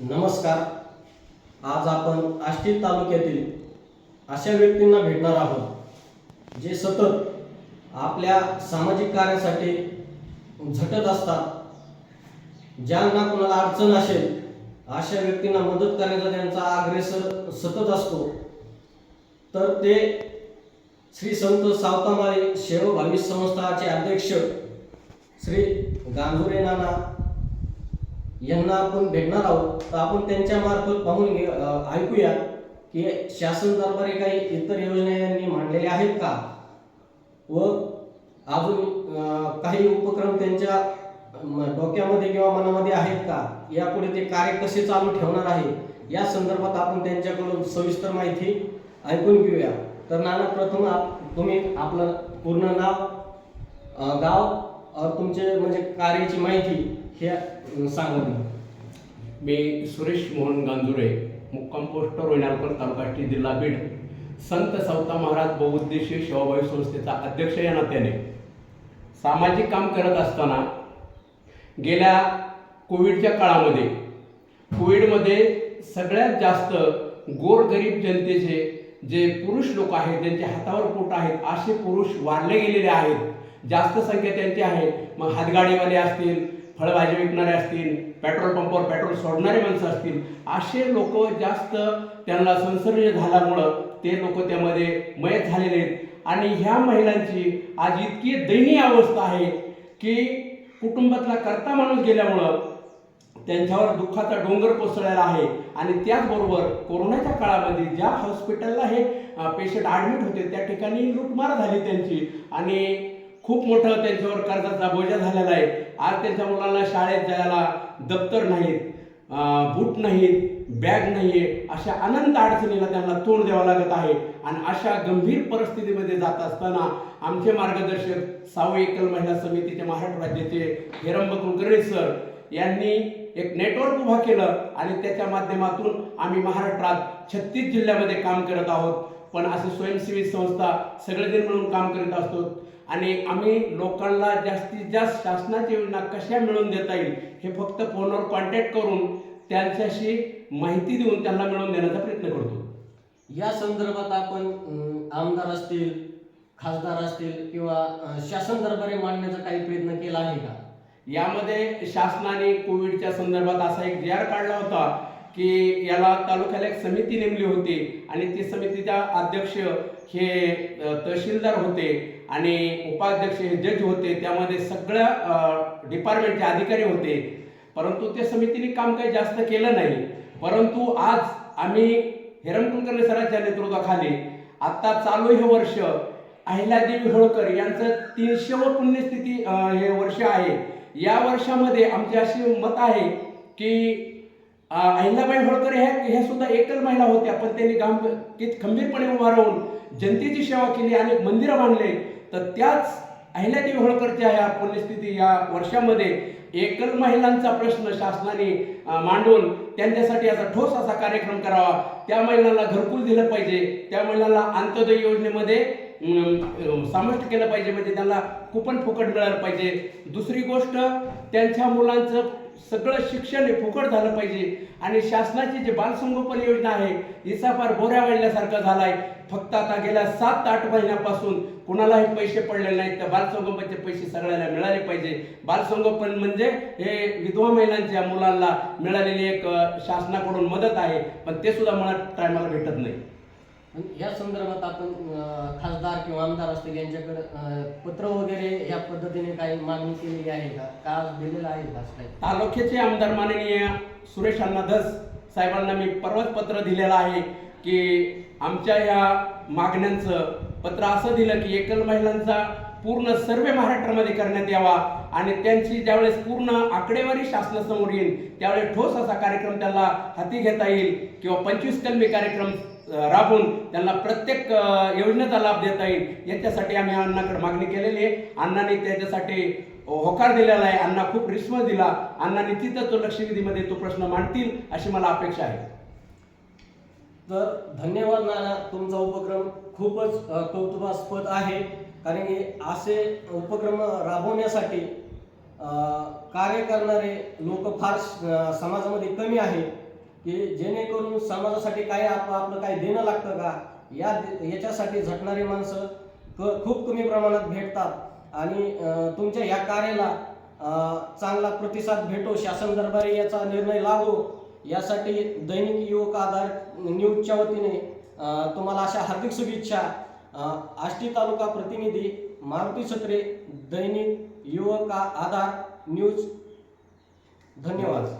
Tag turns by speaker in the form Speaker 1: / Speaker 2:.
Speaker 1: नमस्कार. आज आपण आष्टी तालुक्यातील अशा व्यक्तींना भेटणार आहोत जे सतत आपल्या सामाजिक कार्यासाठी झटत असतात. ज्यांना कोणाला अडचण असेल अशा व्यक्तींना मदत करण्याचा त्यांचा आग्रह स- सतत असतो. तर ते श्री संत सावतामाळी सेवाभावी संस्थाचे अध्यक्ष श्री गांधुरे नाना यांना आपण भेटणार आहोत. तर आपण त्यांच्या मार्फत पाहून घे ऐकूया की शासन दरबारे काही इतर योजना यांनी मांडलेल्या आहेत का? व अजून काही उपक्रम त्यांच्या डोक्यामध्ये किंवा मनामध्ये आहेत का? यापुढे ते कार्य कसे चालू ठेवणार आहे? या संदर्भात आपण त्यांच्याकडून सविस्तर माहिती ऐकून घेऊया. तर नाना प्रथम आप- तुम्ही आपलं पूर्ण नाव गाव तुमचे म्हणजे कार्याची माहिती हे सांगून
Speaker 2: मी. सुरेश मोहन गांजुरे मुक्काम पोस्ट रोहिणारकर तालुका जिल्हा बीड. संत सावता महाराज बहुउद्देशीय सेवाभावी संस्थेचा अध्यक्ष या नात्याने. सामाजिक काम करत असताना गेल्या कोविडच्या काळामध्ये कोविडमध्ये सगळ्यात जास्त गोरगरीब जनतेचे जे पुरुष लोक आहेत ज्यांचे हातावर पोट आहेत असे पुरुष वाढले गेलेले आहेत. जास्त संख्या त्यांची आहे. मग हातगाडीवाले असतील फळभाजी विकणारे असतील पेट्रोल पंपावर पेट्रोल सोडणारे माणसं असतील असे लोक जास्त त्यांना संसर्ग झाल्यामुळं ते लोक त्यामध्ये मयत झालेले आहेत. आणि ह्या महिलांची आज इतकी दयनीय अवस्था आहे की कुटुंबातला करता माणूस गेल्यामुळं त्यांच्यावर दुःखाचा डोंगर कोसळलेला आहे. आणि त्याचबरोबर कोरोनाच्या काळामध्ये ज्या हॉस्पिटलला हे पेशंट ॲडमिट होते त्या ठिकाणी लूटमार झाली त्यांची. आणि खूप मोठं त्यांच्यावर कर्जाचा बोजा झालेला आहे. आज त्यांच्या मुलांना शाळेत जायला दप्तर नाहीत बूट नाहीत बॅग नाही आहे अशा अनंत अडचणीला त्यांना तोंड द्यावं लागत आहे. आणि अशा गंभीर परिस्थितीमध्ये जात असताना आमचे मार्गदर्शक सावई एकल महिला समितीचे महाराष्ट्र राज्याचे हेरंब कुलकर्णी सर यांनी एक नेटवर्क उभा केलं आणि त्याच्या माध्यमातून आम्ही महाराष्ट्रात छत्तीस जिल्ह्यामध्ये काम करत आहोत. पण असे स्वयंसेवी संस्था सगळेजण मिळून काम करीत असतो. आणि आम्ही लोकांना जास्तीत जास्त शासनाच्या योजना कशा मिळवून देता येईल हे फक्त फोनवर कॉन्टॅक्ट करून त्यांच्याशी माहिती देऊन त्यांना मिळवून देण्याचा प्रयत्न करतो.
Speaker 1: या संदर्भात आपण आमदार असतील खासदार असतील किंवा शासन दरबारी मांडण्याचा काही प्रयत्न केला आहे का?
Speaker 2: यामध्ये शासनाने कोविडच्या संदर्भात असा एक जी आर काढला होता की याला तालुक्याला एक समिती नेमली होती आणि ती समितीच्या अध्यक्ष हे तहसीलदार होते. आणि उपाध्यक्ष हे जज होते त्यामध्ये सगळ्या डिपार्टमेंटचे अधिकारी होते. परंतु त्या समितीने काम काही जास्त केलं नाही. परंतु आज आम्ही हिरण कुलकर्णी सरांच्या नेतृत्वाखाली आत्ता चालू हे वर्ष अहिल्यादेवी होळकर यांचं तीनशे व पुण्यस्थिती हे वर्ष आहे. या वर्षामध्ये आमचे असे मत आहे की अहिल्याबाई होळकर ह्या ह्या सुद्धा एकल महिला होत्या पण त्यांनी गांभ खंबीरपणे उभा राहून जनतेची सेवा केली आणि मंदिरं बांधले. तर त्याच अहिल्यादेवी होळकरच्या ह्या पुण्यस्थिती या वर्षामध्ये एकल महिलांचा प्रश्न शासनाने मांडून त्यांच्यासाठी असा ठोस असा कार्यक्रम करावा. त्या महिलांना घरकुल दिलं पाहिजे. त्या महिलांना अंत्योदय योजनेमध्ये समाविष्ट केलं पाहिजे. म्हणजे त्यांना कुपन फुकट मिळालं पाहिजे. दुसरी गोष्ट त्यांच्या मुलांचं सगळं शिक्षण हे फुकट झालं पाहिजे. आणि शासनाची जी बालसंगोपन योजना आहे हिचा फार बोऱ्या वाढल्यासारखा झालाय. फक्त आता गेल्या सात आठ महिन्यापासून कुणालाही पैसे पडलेले नाहीत. तर बालसंगोपनचे पैसे सगळ्यांना मिळाले पाहिजे. बालसंगोपन म्हणजे हे विधवा महिलांच्या मुलांना मिळालेली एक शासनाकडून मदत आहे. पण ते सुद्धा मला टायमाला भेटत नाही.
Speaker 1: या संदर्भात आपण खासदार किंवा आमदार असतील यांच्याकडे पत्र वगैरे या पद्धतीने काही मागणी केलेली आहे का? का दिलेलं आहे का काही?
Speaker 2: तालुक्याचे आमदार माननीय सुरेश अण्णा धस साहेबांना मी परवाच पत्र दिलेलं आहे की आमच्या या मागण्यांचं पत्र असं दिलं की एकल महिलांचा पूर्ण सर्वे महाराष्ट्रामध्ये करण्यात यावा आणि त्यांची ज्यावेळेस पूर्ण आकडेवारी शासनासमोर येईल त्यावेळेस ठोस असा कार्यक्रम त्याला हाती घेता येईल किंवा पंचवीस कलमी कार्यक्रम राबवून त्यांना प्रत्येक योजनेचा लाभ देता येईल. याच्यासाठी आम्ही अण्णाकडे मागणी केलेली आहे. अण्णाने त्याच्यासाठी होकार दिलेला आहे. अण्णा खूप रिस्पॉन्स दिला. अण्णा निश्चितच तो लक्षवेधीमध्ये तो प्रश्न मांडतील अशी मला अपेक्षा आहे.
Speaker 1: तर धन्यवाद नाना. तुमचा उपक्रम खूपच कौतुकास्पद आहे. कारण की असे उपक्रम राबवण्यासाठी कार्य करणारे लोक फार समाजामध्ये कमी आहे की जेणेकरून समाजासाठी काय आपलं आपलं काही देणं लागतं का? या याच्यासाठी झटणारी माणसं क खूप कमी प्रमाणात भेटतात. आणि तुमच्या या कार्याला चांगला प्रतिसाद भेटो शासन दरबारी याचा निर्णय लागो यासाठी दैनिक युवक आधार न्यूजच्या वतीने तुम्हाला अशा हार्दिक शुभेच्छा. आष्टी तालुका प्रतिनिधी मारुती छत्रे दैनिक युवक आधार न्यूज. धन्यवाद.